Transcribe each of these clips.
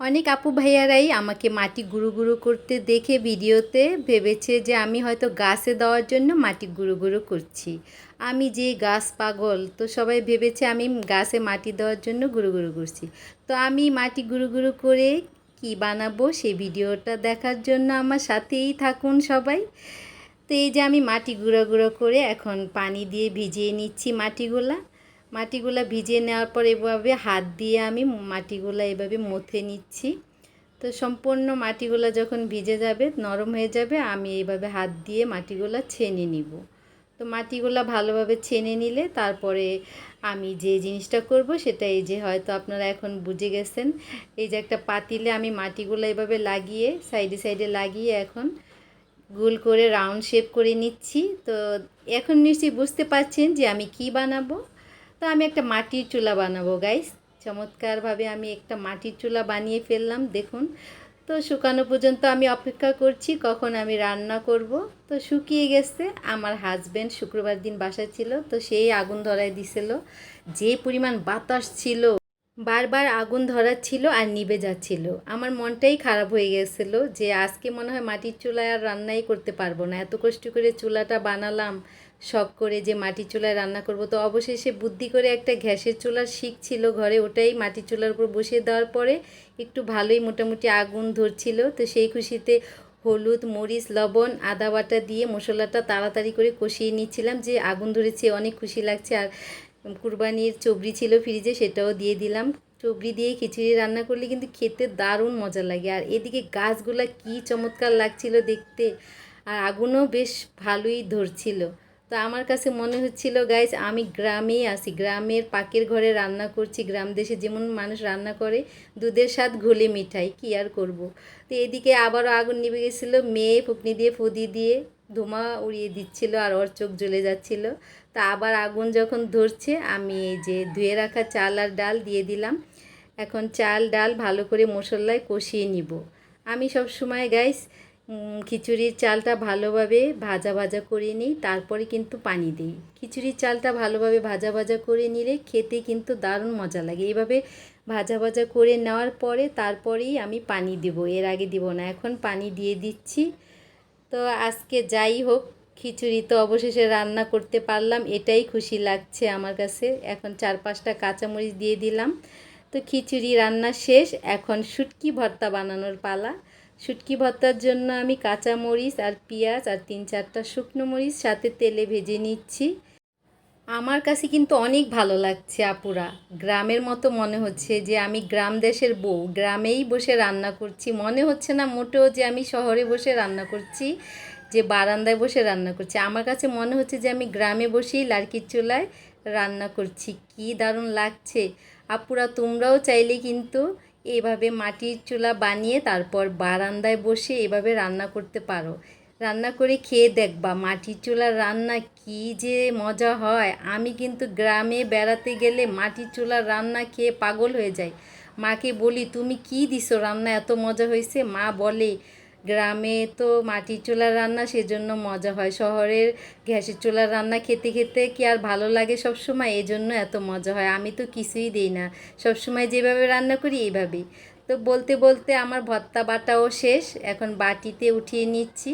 অনেক আপু ভাইয়ারাই আমাকে মাটি গুঁড়ো গুঁড়ো করতে দেখে ভিডিওতে ভেবেছে যে আমি হয়তো গাছে দেওয়ার জন্য মাটি গুঁড়ো গুঁড়ো করছি। আমি যে গাছ পাগল, তো সবাই ভেবেছে আমি গাছে মাটি দেওয়ার জন্য গুঁড়ো গুঁড়ো করছি। তো আমি মাটি গুঁড়ো গুঁড়ো করে কি বানাবো সেই ভিডিওটা দেখার জন্য আমার সাথেই থাকুন সবাই। তো এই যে আমি মাটি গুঁড়ো গুঁড়ো করে এখন পানি দিয়ে ভিজিয়ে নিচ্ছি মাটিগুলা। মাটিগুলা ভিজিয়ে নেওয়ার পর এভাবে হাত দিয়ে আমি মাটিগুলা এভাবে মথে নিচ্ছি। তো সম্পূর্ণ মাটিগুলা যখন ভিজে যাবে, নরম হয়ে যাবে, আমি এইভাবে হাত দিয়ে মাটিগুলা ছেনে নিব। তো মাটিগুলা ভালোভাবে ছেনে নিলে তারপরে আমি যে জিনিসটা করব সেটা এই যে হয়তো আপনারা এখন বুঝে গেছেন, এই যে একটা পাতিলে আমি মাটিগুলো এভাবে লাগিয়ে, সাইডে সাইডে লাগিয়ে এখন গোল করে রাউন্ড শেপ করে নিচ্ছি। তো এখন নিশ্চয়ই বুঝতে পারছেন যে আমি কি বানাবো। তো আমি একটা মাটির চুলা বানাবো গাইস চমৎকারভাবে আমি একটা মাটির চুলা বানিয়ে ফেললাম, দেখুন। তো শুকানো পর্যন্ত আমি অপেক্ষা করছি, কখন আমি রান্না করব। তো শুকিয়ে গেছে, আমার হাজব্যান্ড শুক্রবার দিন বাসায় ছিল, তো সেই আগুন ধরায় দিছিল। যে পরিমাণ বাতাস ছিল বারবার আগুন ধরা ছিল আর নিভে যাচ্ছিল। আমার মনটাই খারাপ হয়ে গেছিল যে আজকে মনে হয় মাটির চুলায় আর রান্নাই করতে পারব না। এত কষ্ট করে চুলাটা বানালাম, শখ করে যে মাটির চুলায় রান্না করব, তো অবশেষে বুদ্ধি করে একটা গ্যাসের চুলার শিক ছিল ঘরে, ওটাই মাটির চুলার উপর বসিয়ে দেওয়ার পরে একটু ভালোই মোটামুটি আগুন ধরছিল। তো সেই খুশিতে হলুদ, মরিচ, লবণ, আদা বাটা দিয়ে মশলাটা তাড়াতাড়ি করে কষিয়ে নিচ্ছিলাম যে আগুন ধরেছে, অনেক খুশি লাগছে। আর কুরবানির চবড়ি ছিল ফ্রিজে, সেটাও দিয়ে দিলাম। চবড়ি দিয়ে খিচুড়ি রান্না করলে কিন্তু খেতে দারুণ মজা লাগে। আর এদিকে গাছগুলা কি চমৎকার লাগছিল দেখতে, আর আগুনও বেশ ভালোই ধরছিল। তো আমার কাছে মনে হচ্ছিল গাইজ আমি গ্রামেই আছি, গ্রামের পাকের ঘরে রান্না করছি, গ্রাম দেশে যেমন মানুষ রান্না করে, দুধের স্বাদ ঘোলে মিঠাই, কি আর করব। তো এদিকে আবারও আগুন নিভে গেছিল, মেয়ে, ফুকনি দিয়ে, ফুদি দিয়ে। ধোঁয়া উড়িয়ে দিচ্ছিল আর ওর চোখ জ্বলে যাচ্ছিল। তা আবার আগুন যখন ধরছে, আমি এই যে ধুয়ে রাখা চাল আর ডাল দিয়ে দিলাম। এখন চাল, ডাল ভালো করে মশলায় কষিয়ে নিব। আমি সব সময় গাইস খিচুড়ির চালটা ভালোভাবে ভাজা ভাজা করে নিই, তারপরে কিন্তু পানি দিই। খিচুড়ির চালটা ভালোভাবে ভাজা ভাজা করে নিলে খেতে কিন্তু দারুণ মজা লাগে। এইভাবে ভাজা ভাজা করে নেওয়ার পরে তারপরেই আমি পানি দেব, এর আগে দিব না। এখন পানি দিয়ে দিচ্ছি। তো আজকে যাই হোক, খিচুড়ি তো অবশেষে রান্না করতে পারলাম, এটাই খুশি লাগছে আমার কাছে। এখন চার পাঁচটা কাঁচামরিচ দিয়ে দিলাম। তো খিচুড়ি রান্না শেষ, এখন শুটকি ভর্তা বানানোর পালা। শুটকি ভর্তার জন্য আমি কাঁচামরিচ আর পেঁয়াজ আর তিন চারটা শুকনো মরিচ সাথে তেলে ভেজে নিচ্ছি। আমার কাছে কিন্তু অনেক ভালো লাগছে, আপুরা। গ্রামের মতো মনে হচ্ছে যে আমি গ্রাম দেশের বউ। গ্রামেই বসে রান্না করছি। মনে হচ্ছে না মোটেও যে আমি শহরে বসে রান্না করছি, যে বারান্দায় বসে রান্না করছি। আমার কাছে মনে হচ্ছে যে আমি গ্রামে বসেই লার্কির চুলায় রান্না করছি। কি দারুণ লাগছে। আপুরা, তোমরাও চাইলে কিন্তু এভাবে মাটির চুলা বানিয়ে তারপর বারান্দায় বসে এভাবে রান্না করতে পারো। রান্না করে খেয়ে দেখবা মাটির চুলার রান্না কি যে মজা হয়। আমি কিন্তু গ্রামে বেড়াতে গেলে মাটির চুলার রান্না খেয়ে পাগল হয়ে যাই। মাকে বলি, তুমি কি দিছো? রান্না এত মজা হয়েছে মা বলে, গ্রামে তো মাটির চুলার রান্না সেজন্য মজা হয়। শহরের গ্যাসের চুলার রান্না খেতে খেতে কি আর ভালো লাগে সব সময় এই জন্য এত মজা হয়। আমি তো কিছুই দিই না। সব সময় যেভাবে রান্না করি, এইভাবেই। তো বলতে বলতে আমার ভর্তা বাটাও শেষ। এখন বাটিতে উঠিয়ে নিচ্ছি।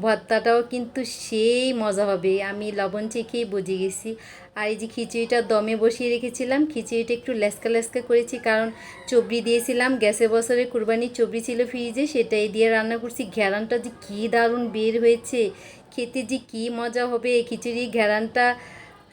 ভর্তাটাও কিন্তু সেই মজা হবে। আমি লবণ চেখেই বুঝে গেছি। আর এই যে খিচুড়িটা দমে বসিয়ে রেখেছিলাম, খিচুড়িটা একটু লেসকা লেসকা করেছি কারণ চবড়ি দিয়েছিলাম, গ্যাসে বছরে কুরবানির চবড়ি ছিল ফ্রিজে, সেটাই দিয়ে রান্না করছি। ঘেরানটা যে কী দারুণ বের হয়েছে, খেতে যে কী মজা হবে খিচুড়ি ঘেরানটা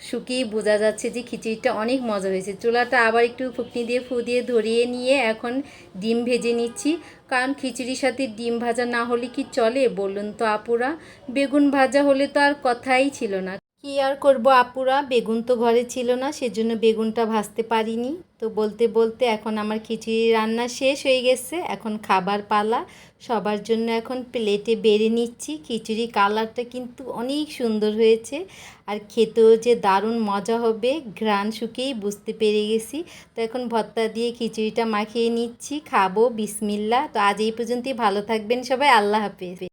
শুকিয়ে বোঝা যাচ্ছে যে খিচুড়িটা অনেক মজা হয়েছে। চুলাটা আবার একটু ফুকনি দিয়ে ফু দিয়ে ধরিয়ে নিয়ে এখন ডিম ভেজে নিচ্ছি। কারণ খিচুড়ির সাথে ডিম ভাজা না হলে কি চলে বলুন তো আপুরা? বেগুন ভাজা হলে তো আর কথাই ছিল না। কি আর করব আপুরা? বেগুন তো ঘরে ছিল না, সেজন্য বেগুনটা ভাজতে পারিনি। তো বলতে বলতে এখন আমার খিচুড়ি রান্না শেষ হয়ে গেছে, এখন খাবার পালা। সবার জন্য এখন প্লেটে বেড়ে নিচ্ছি। খিচুড়ি কালারটা কিন্তু অনেক সুন্দর হয়েছে। আর খেতেও যে দারুণ মজা হবে, ঘ্রাণ শুকেই বুঝতে পেরে গেছি। তো এখন ভর্তা দিয়ে খিচুড়িটা মাখিয়ে নিচ্ছি, খাব বিসমিল্লা তো আজ এই পর্যন্তই, ভালো থাকবেন সবাই, আল্লাহ হাফেজ।